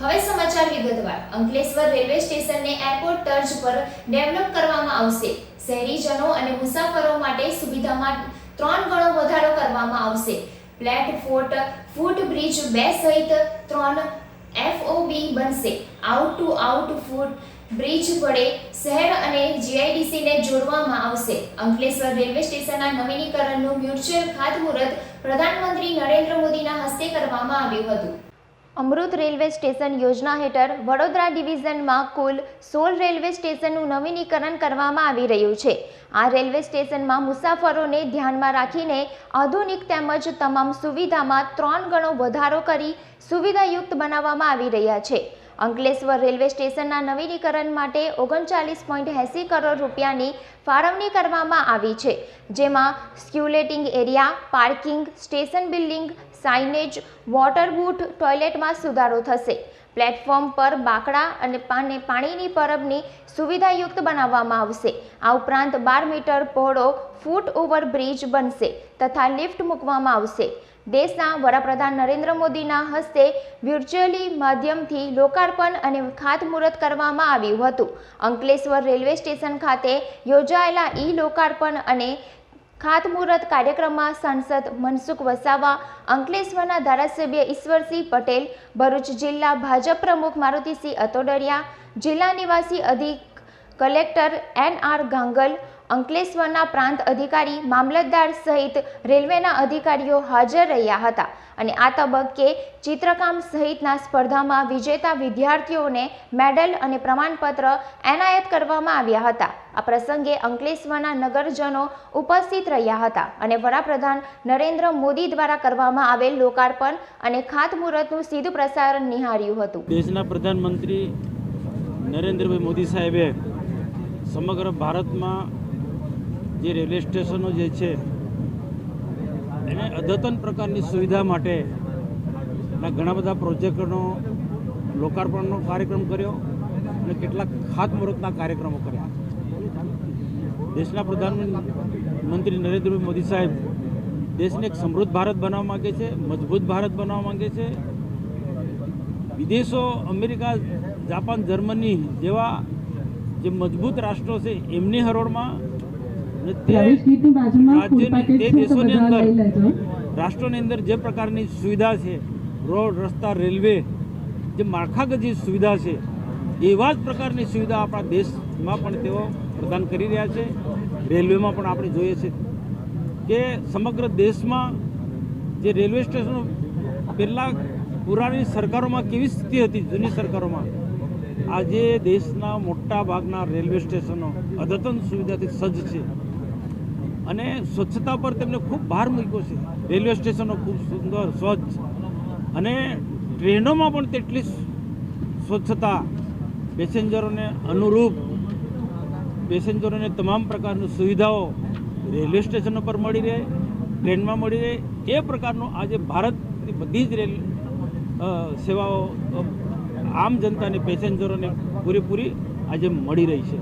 હવે સમાચાર વિગતવાર. અંકલેશ્વર રેલવે સ્ટેશનને એરપોર્ટ તર્જ પર ડેવલપ કરવામાં આવશે. શહેરીજનો અને મુસાફરો માટે સુવિધામાં ત્રણ ગણો વધારો કરવામાં આવશે. પ્લેટફોર્ટ ફૂટ બ્રિજ બે સહિત ત્રણ એફઓબી બનશે. Out to out foot bridge વડે શહેર અને જીઆઈડીસીને જોડવામાં આવશે. અંકલેશ્વર રેલવે સ્ટેશનના નવીનીકરણનું મ્યુચ્યુઅલ ખાતમુહૂર્ત પ્રધાનમંત્રી નરેન્દ્ર મોદીના હસ્તે કરવામાં આવ્યું હતું. અમૃત રેલવે સ્ટેશન યોજના હેઠળ વડોદરા ડિવિઝનમાં કુલ સોળ રેલવે સ્ટેશનનું નવીનીકરણ કરવામાં આવી રહ્યું છે. આ રેલવે સ્ટેશનમાં મુસાફરોને ધ્યાનમાં રાખીને આધુનિક તેમજ તમામ સુવિધામાં ત્રણ ગણો વધારો કરી સુવિધાયુક્ત બનાવવામાં આવી રહ્યા છે. અંકલેશ્વર રેલવે સ્ટેશનના નવીનીકરણ માટે ઓગણચાલીસ પોઈન્ટ એંસી કરોડ રૂપિયાની ફાળવણી કરવામાં આવી છે, જેમાં circulating area, parking, station building, signage water booth ટોયલેટમાં સુધારો થશે. પ્લેટફોર્મ પર બાકડા અને પાણીની પરબની સુવિધાયુક્ત બનાવવામાં આવશે. આ ઉપરાંત બાર મીટર પહોળો ફૂટ ઓવર બ્રિજ બનશે તથા લિફ્ટ મૂકવામાં આવશે. દેશના વડાપ્રધાન નરેન્દ્ર મોદીના હસ્તે વર્ચ્યુઅલી માધ્યમથી લોકાર્પણ અને ખાતમુહૂર્ત કરવામાં આવ્યું હતું. અંકલેશ્વર રેલવે સ્ટેશન ખાતે યોજાયેલા ઈ લોકાર્પણ અને ખાતમુહૂર્ત કાર્યક્રમમાં સાંસદ મનસુખ વસાવા, અંકલેશ્વરના ધારાસભ્ય ઈશ્વરસિંહ પટેલ, ભરૂચ જિલ્લા ભાજપ પ્રમુખ મારુતિસિંહ અતોડરિયા, જિલ્લા નિવાસી અધિક કલેક્ટર એન આર ગાંગલ અંકલેશ્વરના પ્રાંત અધિકારી, મામલતદાર સહિત રેલવેના અધિકારીઓ હાજર રહ્યા હતા અને આ તબક્કે ચિત્રકામ સહિતના સ્પર્ધામાં વિજેતા વિદ્યાર્થીઓને મેડલ અને પ્રમાણપત્ર એનાયત કરવામાં આવ્યા હતા. આ પ્રસંગે અંકલેશ્વરના નગરજનો ઉપસ્થિત રહ્યા હતા અને વડાપ્રધાન નરેન્દ્ર મોદી દ્વારા કરવામાં આવેલ લોકાર્પણ અને ખાતમુહૂર્તનું સીધું પ્રસારણ નિહાળ્યું હતું. દેશના પ્રધાનમંત્રી નરેન્દ્રભાઈ મોદી સાહેબે સમગ્ર ભારતમાં જે રેલવે સ્ટેશનો જે છે, એને અદ્યતન પ્રકારની સુવિધા માટે ઘણા બધા પ્રોજેક્ટનો લોકાર્પણનો કાર્યક્રમ કર્યો અને કેટલાક ખાતમુહૂર્તના કાર્યક્રમો કર્યા. દેશના પ્રધાનમંત્રી નરેન્દ્રભાઈ મોદી સાહેબ દેશને એક સમૃદ્ધ ભારત બનાવવા માગે છે, મજબૂત ભારત બનાવવા માગે છે. વિદેશો, અમેરિકા, જાપાન, જર્મની જેવા જે મજબૂત રાષ્ટ્રો છે, એમની હરોળમાં પ્રવેશ ગેટની બાજુમાં ફૂડ રાજ્યની પેકેટ તે છે તો દેશોની બધા અંદર લઈ લેજો. રાષ્ટ્રોની અંદર જે પ્રકારની સુવિધા છે રોડ રસ્તા રેલવે જે માળખાગત જે સુવિધા છે એવા જ પ્રકારની સુવિધા આપણા દેશમાં પણ તેઓ પ્રદાન કરી રહ્યા છે. રેલવેમાં પણ આપણે જોઈએ છે કે સમગ્ર દેશમાં જે રેલવે સ્ટેશનો પહેલાં પુરાણી સરકારોમાં કેવી સ્થિતિ હતી જૂની સરકારોમાં? આજે દેશના મોટા ભાગના રેલવે સ્ટેશનો અદ્યતન સુવિધાથી સજ્જ છે. અને સ્વચ્છતા પર તેમને ખૂબ ભાર મૂક્યો છે. રેલવે સ્ટેશનો ખૂબ સુંદર, સ્વચ્છ અને ટ્રેનોમાં પણ તેટલી સ્વચ્છતા પેસેન્જરોને અનુરૂપ, પેસેન્જરોને તમામ પ્રકારની સુવિધાઓ રેલવે સ્ટેશનો પર મળી રહે, ટ્રેનમાં મળી રહે. એ પ્રકારનું આજે ભારતની બધી જ રેલ સેવાઓ આમ જનતાને, પેસેન્જરોને પૂરેપૂરી આજે મળી રહી છે.